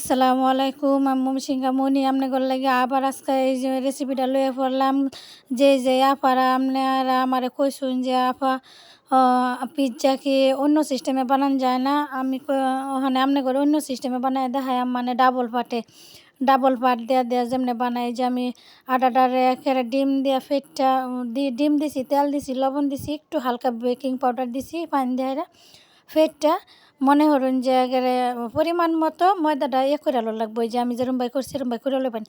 আসসালামু আলাইকুম আমি সিংহা মনি আপনি লাগে আবার আজকে এই যে রেসিপিটা লয়ে পড়লাম। যে যে আপারা আপনারা আমার কইসুন যে আপা পিৎজা কি অন্য সিস্টেমে বানান যায় না? আমি ওখানে আপনি করে অন্য সিস্টেমে বানাই দেখাই মানে ডাবল পাটে। ডাবল পাট দেওয়া দেওয়া যেমনি বানাই যে, আমি আটাটারে একেবারে ডিম দিয়া ফেটটা ডিম দিছি, তেল দিছি, লবণ দিছি, একটু হালকা বেকিং পাউডার দিছি, পানি দিয়ে ফেটটা মনে হরুন যে পরিমাণ মতো ময়দাটা ইয়ে করে লাগবো। যে আমি যেরম বাই করছি সেরম বাই করে লইবেন।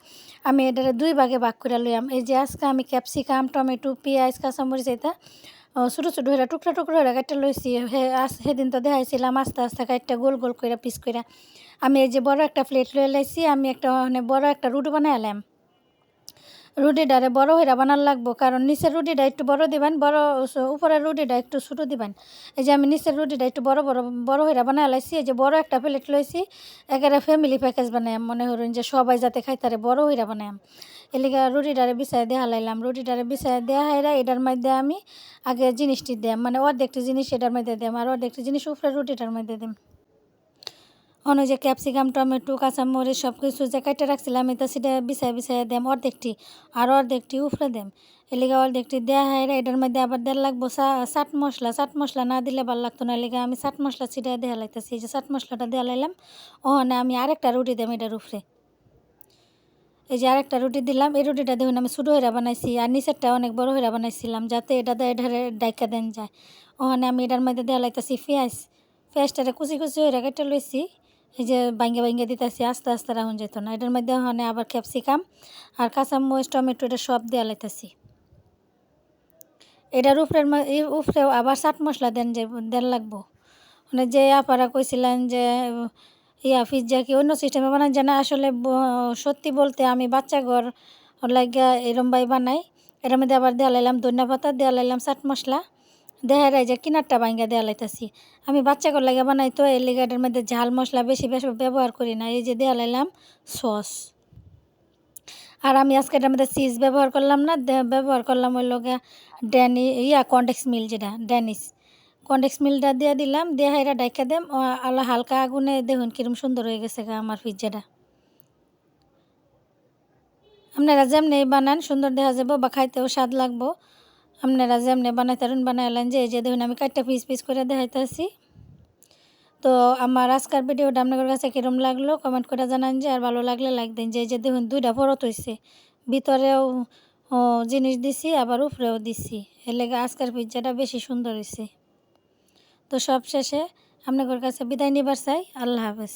আমি এটারে দুই ভাগে ভাগ করে লইয়াম। এই যে আজকে আমি ক্যাপসিকাম, টমেটো, পেঁয়াজ, কাঁচামরিচ এটা ছোটো ছোটো হয়ে টুকরা টুকরা হয়ে কাটতে লইছি। হে, আজ সেদিন তো দেখাইছিলাম, আস্তে আস্তে কাটটা গোল গোল করে পিস করে আমি এই যে বড় একটা প্লেট লয়ে লাইছি, আমি একটা মানে বড় একটা রুটি বানাই রুটিটারে বড় হইরা বানার লাগবো, কারণ নিচের রুটিটা একটু বড় দিবেন, বড় উপরের রুটিটা একটু ছোটো দিবেন। এই যে আমি নিচের রুটিটা একটু বড় বড় বড় হইরা বানাই লাইছি, এই যে বড় একটা প্লেট লইছি, একেবারে ফ্যামিলি প্যাকেজ বানাইম মনে করুন যে সবাই যাতে খাইতারে বড় হইরা বানাইম এলিগা রুটিটারে বিছাই দেওয়া লাইলাম, রুটিটারে বিছাই দেওয়া হাইরা এটার মধ্যে আমি আগে জিনিসটি দিম মানে অর্ধেকটি জিনিস এটার মধ্যে দিম আর অর্ধেকটি জিনিস উপরে রুটিটার মধ্যে দিম অন্য যে ক্যাপসিকাম, টমেটো, কাঁচামরিচ সব কিছু যে কাটে রাখছিলাম, এটা সেটা বিছাই বিছাই দেম, অর্ধেকটি, আর অর্ধেকটি উফরে দেম। এলিগা অর্ধেকটি দেওয়া হয় এটার মধ্যে আবার দেড় লাগবো চাট মশলা চাট মশলা না দিলে ভালো লাগতো না এলিগা আমি চাট মশলা ছিটাই দেওয়া লাইতেছি এই যে চাট মশলাটা দেওয়া লাইলাম, ওখানে আমি আরেকটা রুটি দেম এটার উফরে। এই যে আরেকটা রুটি দিলাম, এই রুটিটা দেখুন আমি ছোটো হইরা বানাইছি, আর নিচেরটা অনেক বড় হইরা বানাইছিলাম, যাতে এটা এটারে ডাইকা দেন যায়। ওখানে আমি এটার মধ্যে দেওয়া লাইতেছি পেঁয়াজ, পেঁয়াজটারে কুচি কুচি হইরা কেটে লইছি এই যে বাইঙ্গে বাইঙ্গে দিতেছি, আস্তে আস্তে রাখুন যেত না। এটার মধ্যে ওখানে আবার ক্যাপসিকাম আর কাঁচামরিচ, টমেটো, এটা সব দেওয়া লাইতেছি। এটার উপরের উপরেও আবার চাট মশলা দেন যে দেন লাগবো। মানে যে আপারা কইছিলেন যে, ইয়া পিৎজা কি অন্য সিস্টেমে বানান জানা আসলে সত্যি বলতে আমি বাচ্চা ঘর লাগিয়া এরম বাই বানাই। এর মধ্যে আবার দেওয়া লাইলাম ধনিয়া পাতা দেওয়া লাইলাম চাট মশলা। দেখা যায় যে কিনারটা ভাঙ্গা দেওয়া লাইতাছি। আমি বাচ্চা ঘর লাগিয়া বানাই তো এই লিগাটার মধ্যে ঝাল মশলা বেশি বেশি ব্যবহার করি না, এই যে দেওয়া লাইলাম সস। আর আমি আজকে এটার মধ্যে চিজ ব্যবহার করলাম না ব্যবহার করলাম ওই লোকে ড্যানি, ইয়া কন্ডেক্স মিল যেটা ড্যানিস কন্ডেক্স মিলটা দিয়ে দিলাম, দিয়ে হাইরা ডাইকা দেম আল্লাহ হালকা আগুনে দেখুন কিরম সুন্দর হয়ে গেছে গা আমার পিজ্জাটা। আপনারা যেমনি বানান সুন্দর দেখা যাব বা খাইতেও স্বাদ লাগবো। আপনারা যেমনি বানাইতারুন বানাইলেন যে, এই যে দেখুন, আমি কাটটা পিস পিস করে দেখাইতেছি। তো আমার আজকের ভিডিওটা আপনাদের কাছে কীরম লাগল কমেন্ট করে জানান যে, আর ভালো লাগলে লাইক দিন। যে যে দেখুন, দুইটা ফরত হয়েছে ভিতরেও জিনিস দিছি, আবার উপরেও দিছি। এর লেগে আজকের পিজ্জাটা বেশি সুন্দর হয়েছে তো সব শেষে আপনাদের কাছে বিদায় নিবার চাই। আল্লাহ হাফেজ।